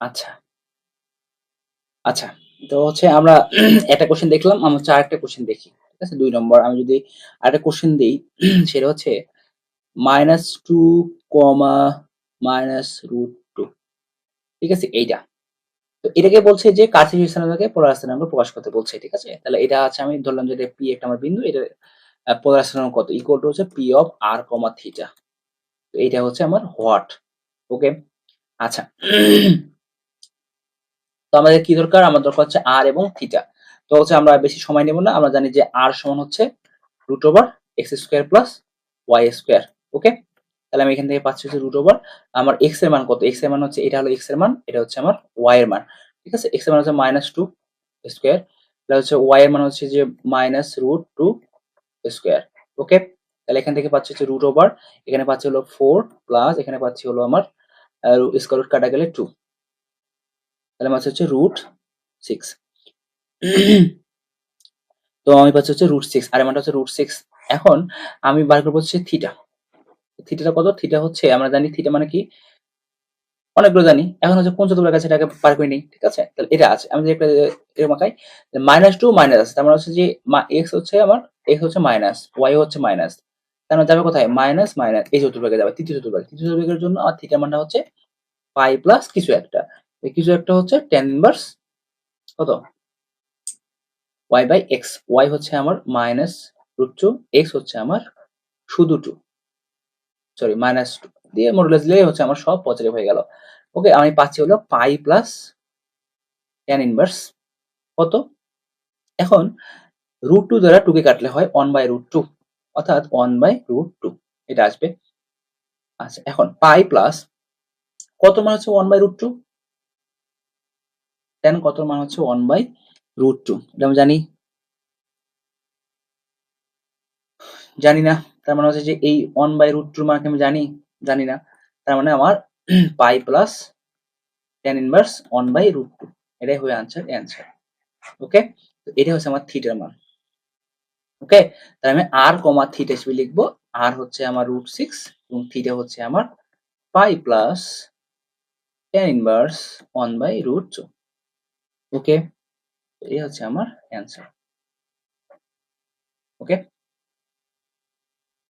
আচ্ছা। আচ্ছা। তো হচ্ছে আমরা একটা কোয়েশ্চেন দেখলাম। আমরা হচ্ছে আরেকটা কোয়েশ্চেন দেখি। ঠিক আছে? দুই নম্বর আমি যদি আরেকটা কোশ্চেন দেই সেটা হচ্ছে -2, -√2 ঠিক আছে? এইটা। তো এটাকে বলছে যে কার্টেসিয়ান সিস্টেমকে পোলার সিস্টেমে প্রকাশ করতে বলছে। ঠিক আছে? তাহলে এটা আছে আমি ধরলাম যে এটা পি একটা আমার বিন্দু। এটা পোলার সিস্টেম কত? ইকুয়াল টু হচ্ছে P of R comma theta. তো এইটা হচ্ছে আমার হোয়াট। ওকে? আচ্ছা। তো আমাদের কি দরকার? আমার দরকার হচ্ছে আর এবং থিটা। তো হচ্ছে আমরা বেশি সময় নেব না। আমরা জানি যে r সমান হচ্ছে root over x square plus Y square okay? তাহলে আমি এখান থেকে পাচ্ছি হচ্ছে রুট ওভার আমার এক্সের মান কত? এক্সের মান হচ্ছে এটা হলো এক্সের মান, এটা হচ্ছে আমার ওয়াই এর মান। ঠিক আছে? এক্সের মান হচ্ছে মাইনাস টু স্কোয়ার তাহলে হচ্ছে ওয়াই এর মান হচ্ছে যে minus root two square okay? তাহলে এখান থেকে পাচ্ছি হচ্ছে রুট ওভার এখানে পাচ্ছি হলো ফোর প্লাস এখানে পাচ্ছি হলো আমার স্কয়ার রুট কাটা গেলে 2 তাহলে আমার হচ্ছে রুট সিক্স তো আমি পাচ্ছি হচ্ছে রুট সিক্স আর এর হচ্ছে রুট সিক্স এখন আমি বার করব হচ্ছে থিটা। থিটাটা কত? থিটা হচ্ছে আমরা জানি থিটা মানে কি? অনেকগুলো জানি। এখন হচ্ছে কোন চতুর্ভুজের কাছে এটাকে বার করে নিই ঠিক আছে? তাহলে এটা আছে। আমি একটা এরকম আঁকাই মাইনাস টু মাইনাস আছে। তার মানে হচ্ছে যে x হচ্ছে আমার এক্স হচ্ছে মাইনাস, y হচ্ছে মাইনাস। তার মানে যাবে কোথায়? মাইনাস, মাইনাস এই চতুর্ভাগে যাবে। তৃতীয় চতুর্ভাগে। তৃতীয় চতুর্ভাগের জন্য আমার থিটার মানটা হচ্ছে পাই প্লাস কিছু একটা। কিছু একটা হচ্ছে টেন ইনভার্স কত? ওয়াই বাই এক্স ওয়াই হচ্ছে আমার মাইনাস রুট টু এক্স হচ্ছে আমার শুধু টু সরি মাইনাস টু দিয়ে মডুলাস দিলেই হচ্ছে আমার সব পজিটিভ হয়ে গেল। ওকে? আমি পাচ্ছি হলো পাই প্লাস টেন ইনভার্স কত? এখন রুট টু দ্বারা টুকে কাটলে হয় ওয়ান বাই রুট টু অর্থাৎ ওয়ান বাই রুট টু এটা আসবে। আচ্ছা এখন পাই প্লাস কত মান হচ্ছে ওয়ান বাই রুট 2? Tan কত মান হচ্ছে 1 বাই রুট 2 এটা আমি জানি। জানি না। তার মানে হচ্ছে যে এই 1 বাই রুট 2 মান কি আমি জানি? জানি না। তার মানে আমার pi plus tan inverse 1 by root 2 এটাই হবে আনসার অ্যান্সার। ওকে? তো এটা হচ্ছে আমার থিটার মান। ওকে? তাহলে আমি r, থিটা হিসেবে লিখব। r হচ্ছে আমার রুট 6 এবং থিটা হচ্ছে আমার pi plus tan inverse 1 by root 2 okay? এই হচ্ছে আমার অ্যান্সার। ওকে?